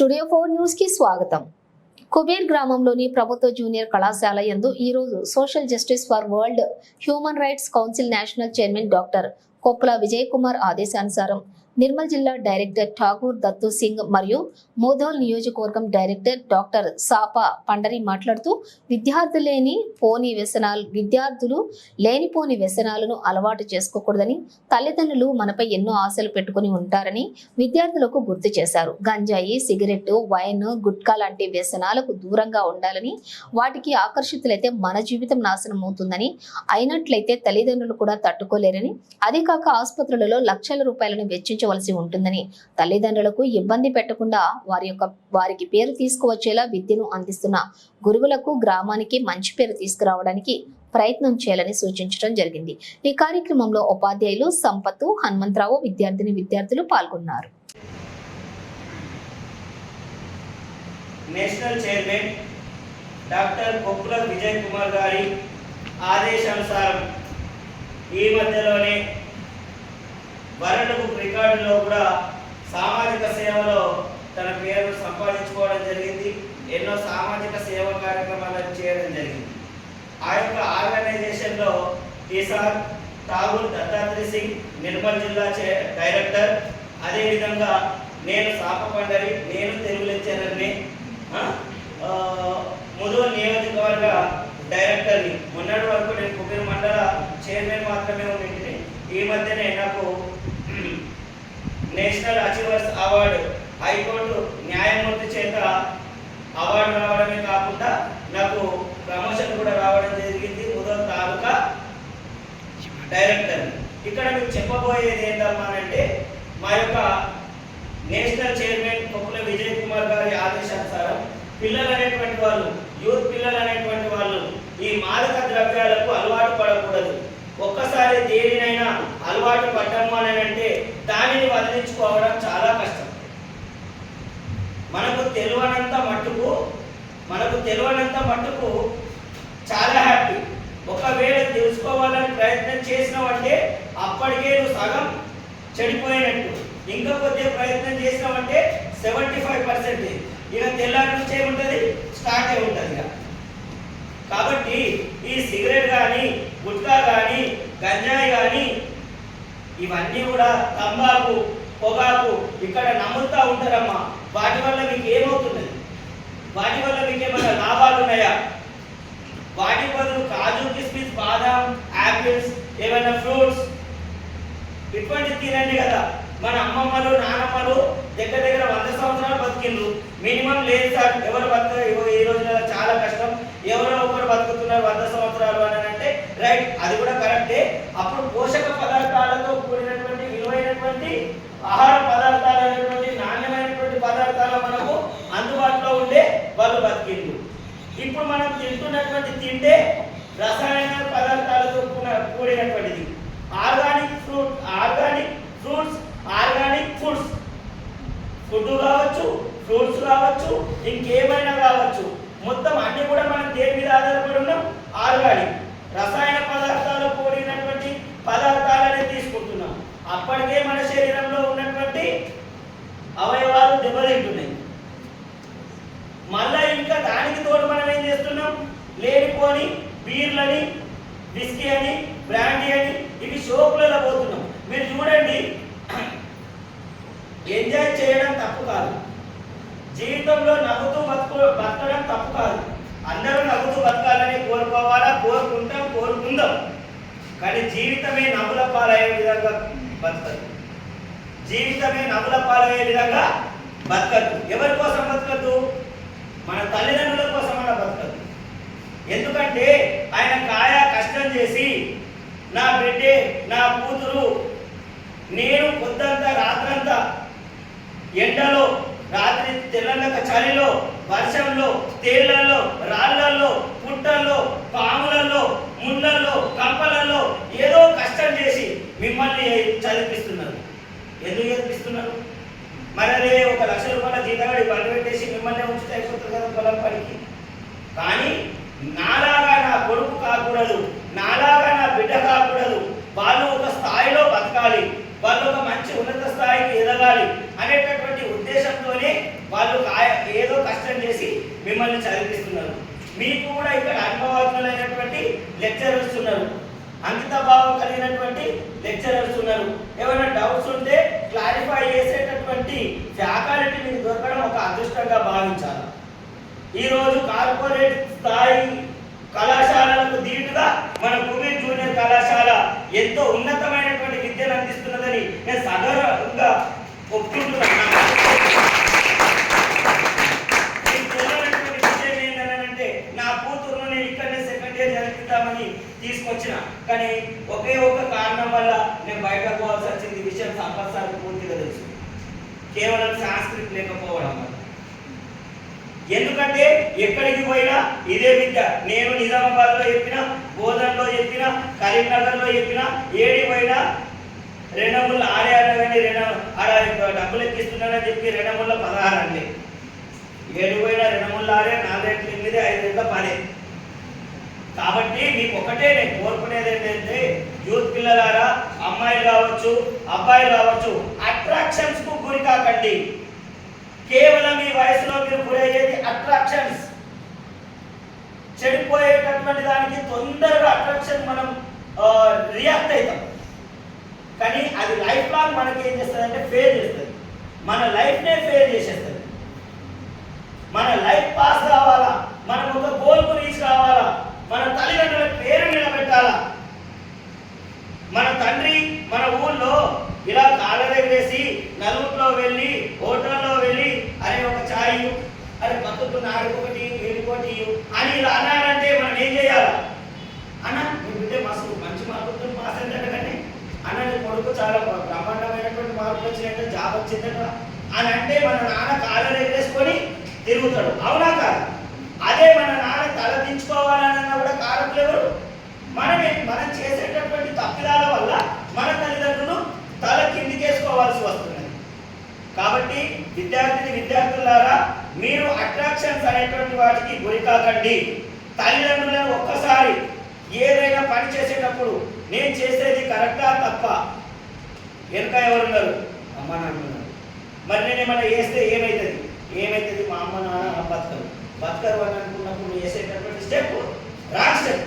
Studio four న్యూస్కి స్వాగతం. కుబేర్ గ్రామంలోని ప్రభుత్వ జూనియర్ కళాశాల యందు ఈరోజు social justice for world human rights council national chairman doctor Koppula Vijay Kumar ఆదేశానుసారం నిర్మల్ జిల్లా డైరెక్టర్ ఠాగూర్ దత్తు సింగ్ మరియు మోదోల్ నియోజకవర్గం డైరెక్టర్ డాక్టర్ సాపా పండరి మాట్లాడుతూ విద్యార్థులేని పోని వ్యసనాలు విద్యార్థులు లేనిపోని వ్యసనాలను అలవాటు చేసుకోకూడదని తల్లిదండ్రులు మనపై ఎన్నో ఆశలు పెట్టుకుని ఉంటారని విద్యార్థులకు గుర్తు చేశారు. గంజాయి సిగరెట్ వైన్ గుట్కా లాంటి వ్యసనాలకు దూరంగా ఉండాలని వాటికి ఆకర్షితులైతే మన జీవితం నాశనం అవుతుందని అయినట్లయితే తల్లిదండ్రులు కూడా తట్టుకోలేరని అదే కాక ఆసుపత్రులలో లక్షల రూపాయలను వెచ్చించవలసి ఉంటుందని తల్లిదండ్రులకు ఇబ్బంది పెట్టకుండా వారి యొక్క వారికి పేరు తీసుకువచ్చేలా విద్యను అందిస్తున్న గురువులకు గ్రామానికి మంచి పేరు తీసుకురావడానికి ప్రయత్నం చేయాలని సూచించడం జరిగింది. ఈ కార్యక్రమంలో ఉపాధ్యాయులు సంపత్తు హనుమంతరావు విద్యార్థిని విద్యార్థులు పాల్గొన్నారు. National chairman doctor Koppula Vijay Kumar గారి ఆదేశానుసారం ఈ మధ్యలోనే వరల్డ్ బుక్ రికార్డులో కూడా సామాజిక సేవలో తన పేరు సంపాదించుకోవడం జరిగింది. ఎన్నో సామాజిక సేవా కార్యక్రమాలను చేయడం జరిగింది. ఆ యొక్క ఆర్గనైజేషన్లో ఈసార్ ఠాగూర్ దత్తాత్రి సింగ్ నిర్మల్ జిల్లా చే డైరెక్టర్. అదేవిధంగా నేను సాప పండరి నేను తెలుగు లెక్చరర్ని ఆ, నియోజకవర్గ డైరెక్టర్ని. మొన్నటి వరకు నేను కుబీర్ మండల చైర్మన్ మాత్రమే ఉండింటిని. ఈ మధ్యనే నాకు నేషనల్ అచీవర్స్ అవార్డు హైకోర్టు న్యాయమూర్తి చేత అవార్డు రావడమే కాకుండా నాకు ప్రమోషన్ కూడా రావడం జరిగింది. ముదూరు తాలూకా డైరెక్టర్. ఇక్కడ మీకు చెప్పబోయేది ఏంటమ్మానంటే మా యొక్క నేషనల్ చైర్మన్ కొప్పుల విజయ్ కుమార్ గారి ఆదేశానుసారం పిల్లలు అనేటువంటి వాళ్ళు యూత్ పిల్లలు అనేటువంటి వాళ్ళు ఈ మాదక ద్రవ్యాలకు అలవాటు పడకూడదు. ఒక్కసారి దేనినైనా అలవాటు పడ్డము అని అంటే దానిని వదిలించుకోవడం చాలా కష్టం. మనకు తెలియనంత మట్టుకు మనకు తెలియనంత మట్టుకు చాలా హ్యాపీ ఒకవేళ తెలుసుకోవాలని ప్రయత్నం చేసినావంటే అప్పటికే నువ్వు సగం చెడిపోయినట్టు. ఇంకా కొద్దిగా ప్రయత్నం చేసినావంటే సెవెంటీ ఫైవ్ పర్సెంటేజ్ ఇక తెల్లారి నుంచి ఏముంటుంది? స్టార్ట్ అయి ఉంటుంది ఇక. కాబట్టి ఈ సిగరెట్ కానీ గుట్కా కానీ గంజాయి కానీ ఇవన్నీ కూడా తంబాకు పొగాకు ఇక్కడ నమ్ముతా ఉంటారమ్మా. వాటి వల్ల మీకు ఏమవుతున్నది వాటి వల్ల మీకు ఏమైనా లాభాలు ఉన్నాయా? వాటి బదులు కాజు కిస్మిస్ బాదాం యాపిల్స్ ఏమైనా ఫ్రూట్స్ ఇటువంటి తినండి కదా. మన అమ్మమ్మలు నానమ్మలు దగ్గర దగ్గర వంద సంవత్సరాలు బతికిండ్రు. మినిమం లేదు సార్ ఎవరు బతక ఈ రోజున చాలా కష్టం. ఎవరో ఒకరు బతుకుతున్నారు వంద సంవత్సరాలు అని అంటే రైట్ అది కూడా కరెక్టే అప్పుడు పోషక పదార్థాలతో కూడినటువంటి విలువైనటువంటి ఆహార పదార్థాలు అనేటువంటి నాణ్యమైనటువంటి పదార్థాలు మనకు అందుబాటులో ఉండే వాళ్ళు బతికిండు ఇప్పుడు మనం తింటున్నటువంటి తింటే రసాయన పదార్థాలతో కూడిన- కూడినటువంటిది. Organic fruit organic fruits organic foods food కావచ్చు ఫ్రూట్స్ కావచ్చు ఇంకేమైనా కావచ్చు. మొత్తం అన్ని కూడా మనం దేని మీద ఆధారపడి ఉన్నాం? ఆర్గానిక్. రసాయన పదార్థాలు కూడినటువంటి పదార్థాలనే తీసుకుంటున్నాం. అప్పటికే మన శరీరంలో ఉన్నటువంటి అవయవాలు దెబ్బతింటున్నాయి. మళ్ళా ఇంకా దానికి తోడు మనం ఏం చేస్తున్నాం? లేనిపోని బీర్లని విస్కీ అని బ్రాండీ అని ఇవి షోపులలో పోతున్నాం. మీరు చూడండి ఎంజాయ్ చేయడం తప్పు కాదు. జీవితంలో నవ్వుతూ బతుకు బతకడం తప్పు కాదు. అందరూ నవ్వుతూ బతకాలని కోరుకోవాలా? కోరుకుంటాం కోరుకుందాం. కానీ జీవితమే నవ్వుల పాలయ్యే విధంగా బతకదు. జీవితమే నవ్వుల పాలయ్యే విధంగా బతకద్దు ఎవరి కోసం బతకద్దు? మన తల్లిదండ్రుల కోసం మన బతకద్దు. ఎందుకంటే ఆయన కాయ కష్టం చేసి నా బిడ్డే నా కూతురు నేను పొద్దంతా రాత్రంతా ఎండలో రాత్రి తెల్లనక చలిలో వర్షంలో తేళ్ళలో రాళ్ళలో పుట్టల్లో పాములలో ముళ్ళల్లో కంపలలో ఏదో కష్టం చేసి మిమ్మల్ని చదివిస్తున్నారు. ఎందుకు చదివిస్తున్నారు? మరి అదే ఒక లక్ష రూపాయల జీతగాడి బండి పెట్టేసి మిమ్మల్ని ఉంచితే అయిపోతుంది కదా పొలం పనికి. కానీ నాలాగా నా కొడుకు కాకూడదు నాలాగా నా బిడ్డ కాకూడదు వాళ్ళు ఒక స్థాయిలో బతకాలి వాళ్ళు ఒక మంచి ఉన్నత స్థాయికి ఎదగాలి అనేటట్టు ఉద్దేశంతోనే వాళ్ళు ఏదో కష్టం చేసి మిమ్మల్ని చదివిస్తున్నారు. మీకు కూడా ఇక్కడ అనుభవజ్ఞులైనటువంటి లెక్చరర్స్ ఉన్నారు. అంకితభావం కలిగినటువంటి లెక్చరర్స్ ఉన్నారు. ఏమైనా డౌట్స్ ఉంటే క్లారిఫై చేసేటటువంటి ఫ్యాకల్టీ మీకు దొరకడం ఒక అదృష్టంగా భావించాలి. ఈరోజు కార్పొరేట్ స్థాయి కళాశాలలకు దీటుగా మన కుమేర్ జూనియర్ కళాశాల ఎంతో ఉన్నతమైనటువంటి విద్యను అందిస్తున్నదని నేను సగర్వంగా ఒప్పుకుంటున్నాను మీకు తెలియనటువంటి విషయం ఏంటంటే నా కూతురును నేను ఇక్కడనే సెకండ్ ఇయర్ చదివిద్దామని తీసుకొచ్చిన. కానీ ఒకే ఒక కారణం వల్ల నేను బయటకు పోవాల్సి వచ్చింది. విషయం సంపత్ పూర్తిగా తెలుసు. కేవలం సంస్కృతి లేకపోవడం వల్ల. ఎందుకంటే ఎక్కడికి పోయినా ఇదే విద్య. నేను నిజామాబాద్లో చెప్పిన బోధన్లో చెప్పిన కరీంనగర్లో చెప్పిన ఏడి పోయినా రెండముల ఆడే అన్న కానీ రెండు ఆడ డబ్బులు ఎక్కిస్తున్నాడని చెప్పి రెండముల పదహారు అండి ఏడు పోయినా రెండముల నాలుగు ఎనిమిది ఐదు రెండు కాబట్టి నీకు ఒకటే నేను కోరుకునేది ఏంటంటే యూత్ పిల్లలారా అమ్మాయిలు కావచ్చు అబ్బాయిలు కావచ్చు అట్రాక్షన్స్కు గురి కాకండి. కేవలం ఈ వయసులో మీరు గురయ్యేది అట్రాక్షన్స్ చెడిపోయేటటువంటి దానికి తొందరగా అట్రాక్షన్ మనం రియాక్ట్ అవుతాం. కానీ అది లైఫ్ లాంగ్ మనకి ఏం చేస్తుంది అంటే ఫెయిల్ చేస్తుంది. మన లైఫ్నే ఫెయిల్ చేసేస్తుంది. మన లైఫ్ పాస్ కావాలా? మనం ఒక గోల్కు రీచ్ కావాలా? మన తల్లిదండ్రుల పేరు నిలబెట్టాలా? మన తండ్రి మన ఊళ్ళో ఇలా కాగలెప్లేసి నలుగురులో వెళ్ళి హోటల్లో వెళ్ళి అరే ఒక ఛాయ్ ఇవ్వు, అరే పక్కకు నాలుగొకటి ఏడుకోటి అని ఇలా అన్నారంటే మనం ఏం చేయాలి? అన్న నీ బిడ్డ మస్తు మంచి మార్కులతో పాస్ అయిందంటే కానీ అన్న నీ కొడుకు చాలా బ్రహ్మాండమైనటువంటి మార్కులు వచ్చినట్టు జాబ్ వచ్చిందట. అని అంటే మన నాన్న కాళ్ళ దగ్గరేసుకొని తిరుగుతాడు. అవునా కాదు? అదే మన నాన్న తల దించుకోవాలన్నా కూడా కారకులు ఎవరు? మనమే. మనం చేసేటటువంటి తప్పిదాల వల్ల మన తల్లిదండ్రులు తల కిందికేసుకోవాల్సి వస్తున్నది. కాబట్టి విద్యార్థిని విద్యార్థులారా మీరు అట్రాక్షన్స్ అనేటువంటి వాటికి గురి కాకండి. తల్లిదండ్రులను ఒక్కసారి ఏదైనా పని చేసేటప్పుడు నేను చేసేది కరెక్టా తప్ప? వెనుక ఎవరున్నారు? అమ్మ నాన్న మరి నేను ఏమైనా చేస్తే ఏమవుతుంది ఏమవుతుంది మా అమ్మ నాన్న బతకరు. బతకరు అని అనుకున్నప్పుడు నువ్వు చేసేటటువంటి స్టెప్ రాంగ్ స్టెప్